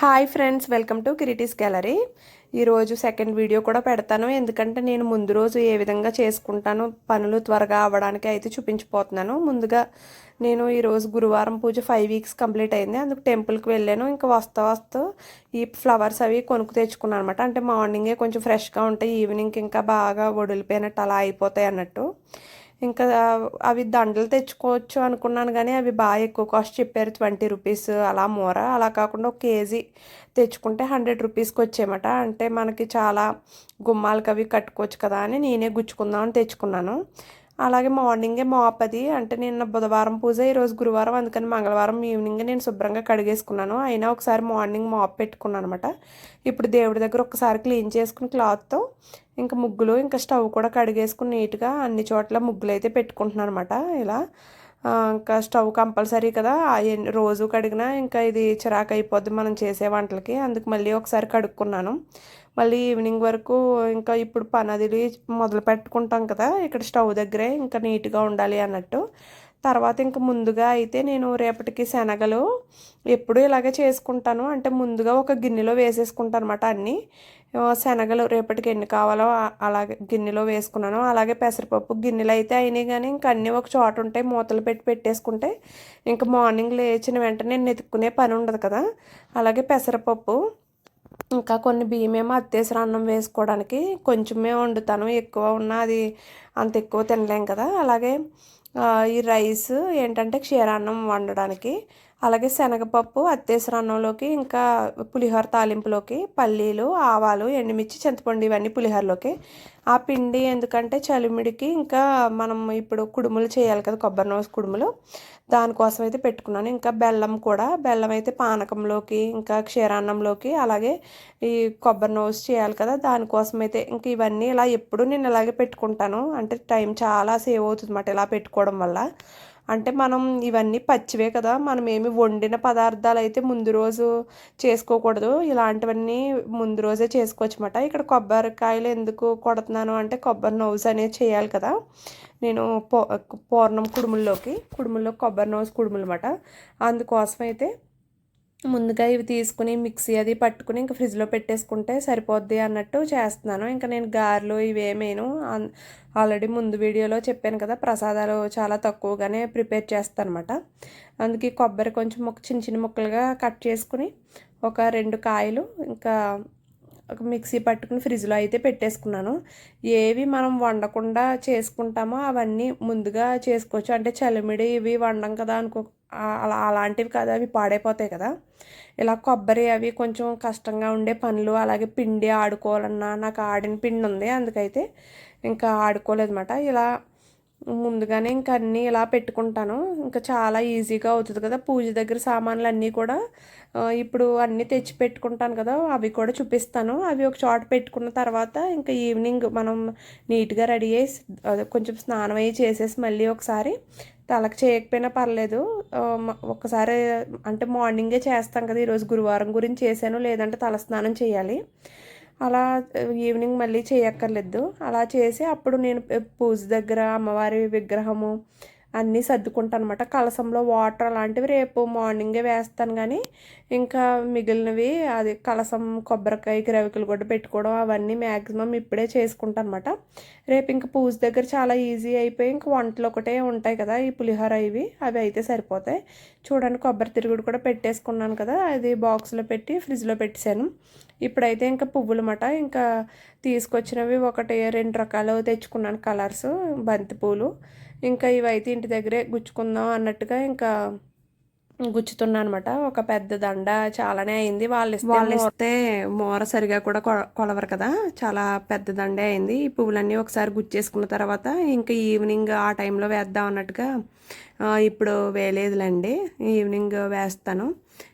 Hi friends welcome to Kiriti's gallery. ఈరోజు second video కూడా పెడతాను. ఎందుకంటే నేను ముందు రోజు ఏ విధంగా చేసుకుంటాను పనులు త్వరగా అవ్వడానికి అయితే చూపించిపోతున్నాను. ముందుగా నేను ఈరోజు గురువారం పూజ ఫైవ్ వీక్స్ కంప్లీట్ అయింది. అందుకు టెంపుల్కి వెళ్ళాను. ఇంకా వస్తా వస్తూ ఈ ఫ్లవర్స్ అవి కొనుక్కు తెచ్చుకున్నాను అనమాట అంటే మార్నింగే కొంచెం ఫ్రెష్గా ఉంటాయి ఈవినింగ్కి ఇంకా బాగా వడిలిపోయినట్టు అలా అయిపోతాయి అన్నట్టు. ఇంకా అవి దండలు తెచ్చుకోవచ్చు అనుకున్నాను కానీ అవి బాగా ఎక్కువ కాస్ట్ చెప్పారు ట్వంటీ రూపీస్ అలా మూర. అలా కాకుండా ఒక కేజీ తెచ్చుకుంటే హండ్రెడ్ రూపీస్కి వచ్చేయమాట. అంటే మనకి చాలా గుమ్మాలకి అవి కట్టుకోవచ్చు కదా అని నేనే గుచ్చుకుందామని తెచ్చుకున్నాను. అలాగే మార్నింగే మాప్ అది. అంటే నిన్న బుధవారం పూజ ఈరోజు గురువారం. అందుకని మంగళవారం ఈవినింగ్ నేను శుభ్రంగా కడిగేసుకున్నాను. అయినా ఒకసారి మార్నింగ్ మాప్ పెట్టుకున్నాను అనమాట ఇప్పుడు దేవుడి దగ్గర ఒకసారి క్లీన్ చేసుకుని క్లాత్తో ఇంకా ముగ్గులు ఇంకా స్టవ్ కూడా కడిగేసుకుని నీట్గా అన్ని చోట్ల ముగ్గులు అయితే పెట్టుకుంటున్నాను అనమాట ఇలా ఇంకా స్టవ్ కంపల్సరీ కదా. రోజు కడిగినా ఇంకా ఇది చిరాకు అయిపోద్ది మనం చేసే వంటలకి. అందుకు మళ్ళీ ఒకసారి కడుక్కున్నాను. మళ్ళీ ఈవినింగ్ వరకు ఇంకా ఇప్పుడు పనదిలి మొదలు పెట్టుకుంటాం కదా. ఇక్కడ స్టవ్ దగ్గరే ఇంకా నీట్గా ఉండాలి అన్నట్టు. తర్వాత ఇంక ముందుగా అయితే నేను రేపటికి శనగలు ఎప్పుడు ఇలాగే చేసుకుంటాను. అంటే ముందుగా ఒక గిన్నెలో వేసేసుకుంటాను అనమాట అన్నీ శనగలు రేపటికి ఎన్ని కావాలో అలాగే గిన్నెలో వేసుకున్నాను. అలాగే పెసరపప్పు గిన్నెలు అయితే అయినాయి కానీ ఇంకా అన్నీ ఒక చోట ఉంటాయి మూతలు పెట్టి పెట్టేసుకుంటే ఇంక మార్నింగ్ లేచిన వెంటనే నేను పని ఉండదు కదా. అలాగే పెసరపప్పు ఇంకా కొన్ని బియ్యమేమో అత్తేసరి అన్నం వేసుకోవడానికి కొంచెమే వండుతాను. ఎక్కువ ఉన్న అది అంత ఎక్కువ తినలేం కదా. అలాగే ఈ రైస్ ఏంటంటే క్షీరాన్నం వండడానికి. అలాగే శనగపప్పు అత్తేసర అన్నంలోకి ఇంకా పులిహోర తాలింపులోకి పల్లీలు ఆవాలు ఎండుమిర్చి చింతపండు ఇవన్నీ పులిహోరలోకి. ఆ పిండి ఎందుకంటే చలిమిడికి ఇంకా మనం ఇప్పుడు కుడుములు చేయాలి కదా కొబ్బరి నోసు కుడుములు. దానికోసం అయితే పెట్టుకున్నాను. ఇంకా బెల్లం కూడా బెల్లం అయితే పానకంలోకి ఇంకా క్షీరాన్నంలోకి అలాగే ఈ కొబ్బరి నోస్ చేయాలి కదా దానికోసం అయితే ఇంక ఇవన్నీ ఇలా ఎప్పుడు నేను ఇలాగే పెట్టుకుంటాను. అంటే టైం చాలా సేవ్ అవుతుంది అన్నమాట ఇలా పెట్టుకోవడం వల్ల. అంటే మనం ఇవన్నీ పచ్చివే కదా మనం ఏమి వండిన పదార్థాలు అయితే ముందు రోజు చేసుకోకూడదు. ఇలాంటివన్నీ ముందు రోజే చేసుకోవచ్చు ఇక్కడ కొబ్బరికాయలు ఎందుకు కొడుతున్నాను అంటే కొబ్బరి నవ్స్ అనేది చేయాలి కదా. నేను పో పూర్ణం కుడుముల్లోకి కుడుముల్లో కొబ్బరి నవ్స్ కుడుములు అన్నమాట అందుకోసం అయితే ముందుగా ఇవి తీసుకుని మిక్సీ అది పట్టుకుని ఇంకా ఫ్రిడ్జ్లో పెట్టేసుకుంటే సరిపోద్ది అన్నట్టు చేస్తున్నాను. ఇంకా నేను గారెలు ఇవేమేను ఆల్రెడీ ముందు వీడియోలో చెప్పాను కదా ప్రసాదాలు చాలా తక్కువగానే ప్రిపేర్ చేస్తాను అనమాట అందుకే కొబ్బరి కొంచెం చిన్న చిన్న ముక్కలుగా కట్ చేసుకుని ఒక రెండు కాయలు ఇంకా ఒక మిక్సీ పట్టుకుని ఫ్రిడ్జ్లో అయితే పెట్టేసుకున్నాను. ఏవి మనం వండకుండా చేసుకుంటామో అవన్నీ ముందుగా చేసుకోవచ్చు. అంటే చలిమిడి ఇవి వండం కదా అనుకో అలా అలాంటివి కదా అవి పాడైపోతాయి కదా. ఇలా కొబ్బరి అవి కొంచెం కష్టంగా ఉండే పనులు అలాగే పిండి ఆడుకోవాలన్నా నాకు ఆడిన పిండి ఉంది. అందుకైతే ఇంకా ఆడుకోలేదన్నమాట. ఇలా ముందుగానే ఇంక అన్నీ ఇలా పెట్టుకుంటాను. ఇంకా చాలా ఈజీగా అవుతుంది కదా. పూజ దగ్గర సామాన్లు అన్నీ కూడా ఇప్పుడు అన్నీ తెచ్చి పెట్టుకుంటాను కదా. అవి కూడా చూపిస్తాను. అవి ఒక చోట పెట్టుకున్న తర్వాత ఇంకా ఈవినింగ్ మనం నీట్గా రెడీ అయ్యి కొంచెం స్నానం అయ్యి చేసేసి మళ్ళీ ఒకసారి తలకు చేయకపోయినా పర్లేదు. ఒకసారి అంటే మార్నింగే చేస్తాం కదా. ఈరోజు గురువారం గురించి చేశాను. లేదంటే తలస్నానం చేయాలి. అలా ఈవినింగ్ మళ్ళీ చేయక్కర్లేదు. అలా చేసి అప్పుడు నేను పూజ దగ్గర అమ్మవారి విగ్రహము అన్నీ సర్దుకుంటాను అనమాట కలసంలో వాటర్ అలాంటివి రేపు మార్నింగే వేస్తాను కానీ ఇంకా మిగిలినవి అది కలసం కొబ్బరికాయ గ్రవికలు కూడా పెట్టుకోవడం అవన్నీ మ్యాక్సిమం ఇప్పుడే చేసుకుంటాను అనమాట రేపు ఇంకా పూజ దగ్గర చాలా ఈజీ అయిపోయి ఇంక వంటలు ఒకటే ఉంటాయి కదా ఈ పులిహోర ఇవి అవి అయితే సరిపోతాయి. చూడండి కొబ్బరి తిరుగుడు కూడా పెట్టేసుకున్నాను కదా అది బాక్స్లో పెట్టి ఫ్రిడ్జ్లో పెట్టేశాను. ఇప్పుడైతే ఇంకా పువ్వులు మాట ఇంకా తీసుకొచ్చినవి ఒకటి రెండు రకాలు తెచ్చుకున్నాను కలర్స్ బంతి పూలు ఇంకా ఇవైతే ఇంటి దగ్గరే గుచ్చుకుందాం అన్నట్టుగా ఇంకా గుచ్చుతున్నా అనమాట ఒక పెద్ద దండ చాలానే అయింది. వాళ్ళు వాళ్ళు ఇస్తే మోర సరిగా కూడా కొలవరు కదా. చాలా పెద్ద దండే అయింది. ఈ పువ్వులన్నీ ఒకసారి గుచ్చేసుకున్న తర్వాత ఇంకా ఈవినింగ్ ఆ టైంలో వేద్దాం అన్నట్టుగా ఇప్పుడు వేయలేదులేండి. ఈవినింగ్ వేస్తాను.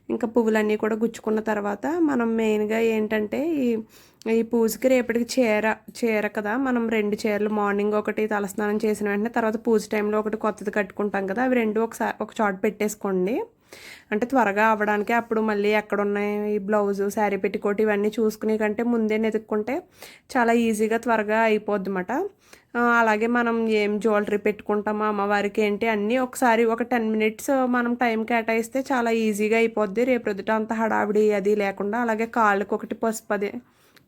ఇంకా పువ్వులన్నీ కూడా గుచ్చుకున్న తర్వాత మనం మెయిన్గా ఏంటంటే ఈ ఈ పూజకి రేపటికి చీర చీర కదా మనం రెండు చీరలు మార్నింగ్ ఒకటి తలస్నానం చేసిన వెంటనే తర్వాత పూజ టైంలో ఒకటి కొత్తది కట్టుకుంటాం కదా అవి రెండు ఒకసారి ఒక చోట పెట్టేసుకోండి. అంటే త్వరగా అవ్వడానికి అప్పుడు మళ్ళీ ఎక్కడ ఉన్నాయి ఈ బ్లౌజు శారీ పెట్టుకోటి ఇవన్నీ చూసుకునే కంటే ముందే నెతుక్కుంటే చాలా ఈజీగా త్వరగా అయిపోద్ది అన్నమాట అలాగే మనం ఏం జ్యువెలరీ పెట్టుకుంటామో అమ్మవారికి ఏంటి అన్నీ ఒకసారి ఒక టెన్ మినిట్స్ మనం టైం కేటాయిస్తే చాలా ఈజీగా అయిపోద్ది. రేపు రొద్దుట అంత హడావిడి అది లేకుండా అలాగే కాళ్ళకు ఒకటి పసుపు అది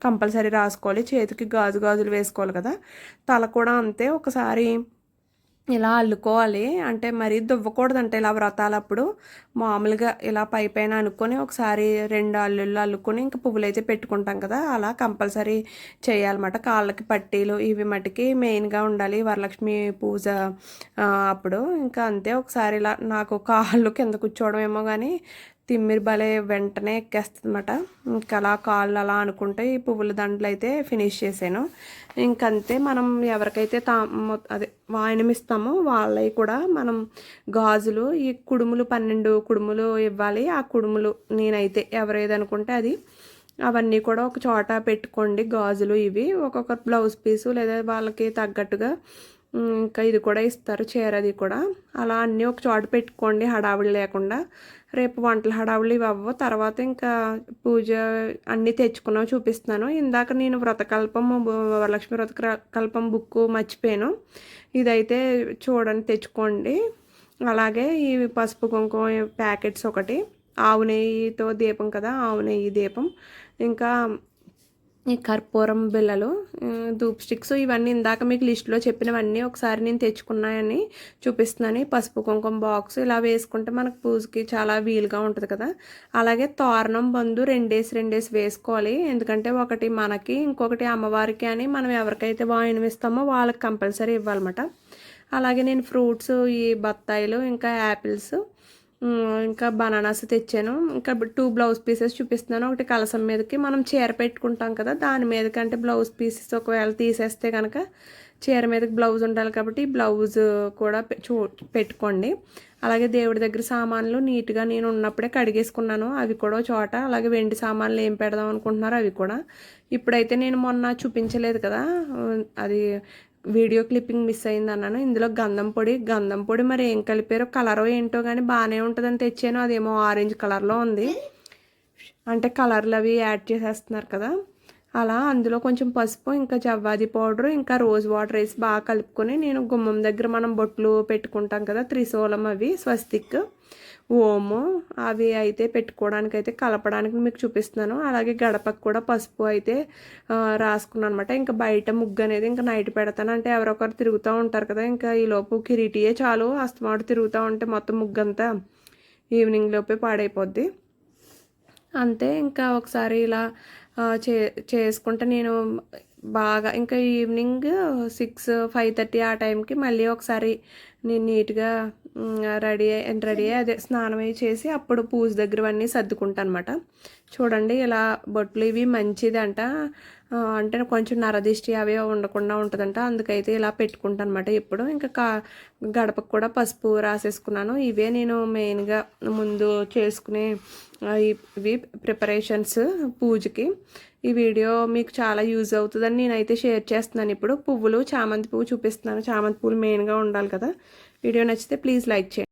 కంపల్సరీ రాసుకోవాలి. చేతికి గాజు గాజులు వేసుకోవాలి కదా. తల కూడా అంతే. ఒకసారి ఇలా అల్లుకోవాలి. అంటే మరీ దువ్వకూడదు అంటే ఇలా వ్రతాలప్పుడు. మామూలుగా ఇలా పై పైన అనుకొని ఒకసారి రెండు అల్లుళ్ళు అల్లుకొని ఇంకా పువ్వులు అయితే పెట్టుకుంటాం కదా. అలా కంపల్సరీ చేయాలన్నమాట. కాళ్ళకి పట్టీలు ఇవి మటుకి మెయిన్గా ఉండాలి. వరలక్ష్మి పూజ అప్పుడు. ఇంకా అంతే. ఒకసారి ఇలా నాకు కాళ్ళు కింద కూర్చోవడం ఏమో కానీ తిమ్మిరి భలే వెంటనే ఎక్కేస్తుందన్నమాట. ఇంకా అలా కాళ్ళు అలా అనుకుంటే ఈ పువ్వుల దండలు అయితే ఫినిష్ చేశాను ఇంకంతే మనం ఎవరికైతే తా అదే వాయనమిస్తామో వాళ్ళవి కూడా మనం గాజులు ఈ కుడుములు పన్నెండు కుడుములు ఇవ్వాలి. ఆ కుడుములు నేనైతే ఎవరేదనుకుంటే అది అవన్నీ కూడా ఒక చోట పెట్టుకోండి గాజులు ఇవి. ఒక్కొక్క బ్లౌజ్ పీసు లేదా వాళ్ళకి తగ్గట్టుగా ఇంకా ఇది కూడా ఇస్తారు చీర అది కూడా. అలా అన్నీ ఒక చోట పెట్టుకోండి హడావిడి లేకుండా. రేపు వంటల హడావిడి ఇవి అవ్వవు. తర్వాత ఇంకా పూజ అన్నీ తెచ్చుకున్నావు చూపిస్తున్నాను. ఇందాక నేను వ్రతకల్పం వరలక్ష్మి వ్రత కల్పం బుక్ మర్చిపోయాను. ఇదైతే చూడండి తెచ్చుకోండి. అలాగే ఈ పసుపు కుంకుమ ప్యాకెట్స్ ఒకటి. ఆవు నెయ్యితో దీపం కదా ఆవు నెయ్యి దీపం. ఇంకా ఈ కర్పూరం బిళ్ళలు దూప్ ధూప్ స్టిక్స్ ఇవన్నీ ఇందాక మీకు లిస్ట్లో చెప్పినవన్నీ ఒకసారి నేను తెచ్చుకున్నాయని చూపిస్తున్నాను. పసుపు కుంకుమ బాక్స్ ఇలా వేసుకుంటే మనకు పూజకి చాలా వీలుగా ఉంటుంది కదా. అలాగే తోరణం బంధు రెండేసి రెండేసి వేసుకోవాలి. ఎందుకంటే ఒకటి మనకి ఇంకొకటి అమ్మవారికి అని మనం ఎవరికైతే వాయినం ఇస్తామో వాళ్ళకి కంపల్సరీ ఇవ్వాలన్నమాట. అలాగే నేను ఫ్రూట్స్ ఈ బత్తాయిలు ఇంకా యాపిల్స్ ఇంకా బనానాస్ తెచ్చాను. ఇంకా టూ బ్లౌజ్ పీసెస్ చూపిస్తున్నాను. ఒకటి కలసం మీదకి మనం చీర పెట్టుకుంటాం కదా దాని మీదకి అంటే బ్లౌజ్ పీసెస్ ఒకవేళ తీసేస్తే కనుక చీర మీదకి బ్లౌజ్ ఉండాలి కాబట్టి బ్లౌజ్ కూడా పె- చూ పెట్టుకోండి. అలాగే దేవుడి దగ్గర సామాన్లు నీట్గా నేను ఉన్నప్పుడే కడిగేసుకున్నాను. అవి కూడా చోట అలాగే వెండి సామాన్లు ఏం పెడదాం అనుకుంటున్నారో అవి కూడా. ఇప్పుడైతే నేను మొన్న చూపించలేదు కదా అది వీడియో క్లిప్పింగ్ మిస్ అయింది అన్నాను ఇందులో గంధం పొడి గంధం పొడి మరి ఏం కలిపారో కలరో ఏంటో కానీ బాగానే ఉంటుందని తెచ్చాను. అదేమో ఆరెంజ్ కలర్లో ఉంది. అంటే కలర్లు అవి యాడ్ చేసేస్తున్నారు కదా. అలా అందులో కొంచెం పసుపు ఇంకా జవ్వాది పౌడర్ ఇంకా రోజ్ వాటర్ వేసి బాగా కలుపుకొని నేను గుమ్మం దగ్గర మనం బొట్లు పెట్టుకుంటాం కదా త్రిశూలం అవి స్వస్తిక్ ఓము అవి అయితే పెట్టుకోవడానికి అయితే కలపడానికి మీకు చూపిస్తున్నాను. అలాగే గడపకు కూడా పసుపు అయితే రాసుకున్నాను అనమాట ఇంకా బయట ముగ్గు అనేది ఇంకా నైట్ పెడతాను. అంటే ఎవరొకరు తిరుగుతూ ఉంటారు కదా ఇంకా ఈ లోపు కిరీటియే చాలు. అస్తమాటు తిరుగుతూ ఉంటే మొత్తం ముగ్గు అంతా ఈవినింగ్ లోపే పాడైపోద్ది. అంతే ఇంకా ఒకసారి ఇలా చే చేసుకుంటే నేను బాగా ఇంకా ఈవినింగ్ సిక్స్ ఫైవ్ థర్టీ ఆ టైంకి మళ్ళీ ఒకసారి నేను నీట్గా రెడీ రెడీ అయ్యి అదే స్నానం అయ్యి చేసి అప్పుడు పూజ దగ్గర అన్నీ సర్దుకుంటాను అనమాట చూడండి ఇలా బొట్లు ఇవి మంచిదంట. అంటే కొంచెం నరదిష్టి అవి ఉండకుండా ఉంటుందంట. అందుకైతే ఇలా పెట్టుకుంటాను అనమాట ఇప్పుడు ఇంకా కా గడపకు కూడా పసుపు రాసేసుకున్నాను. ఇవే నేను మెయిన్గా ముందు చేసుకునే ఇవి ప్రిపరేషన్స్ పూజకి. ఈ వీడియో మీకు చాలా యూజ్ అవుతుందని నేనైతే షేర్ చేస్తున్నాను. ఇప్పుడు పువ్వులు చామంతి పువ్వు చూపిస్తున్నాను. చామంతి పువ్వులు మెయిన్గా ఉండాలి కదా. వీడియో నచ్చితే ప్లీజ్ లైక్ చేయండి.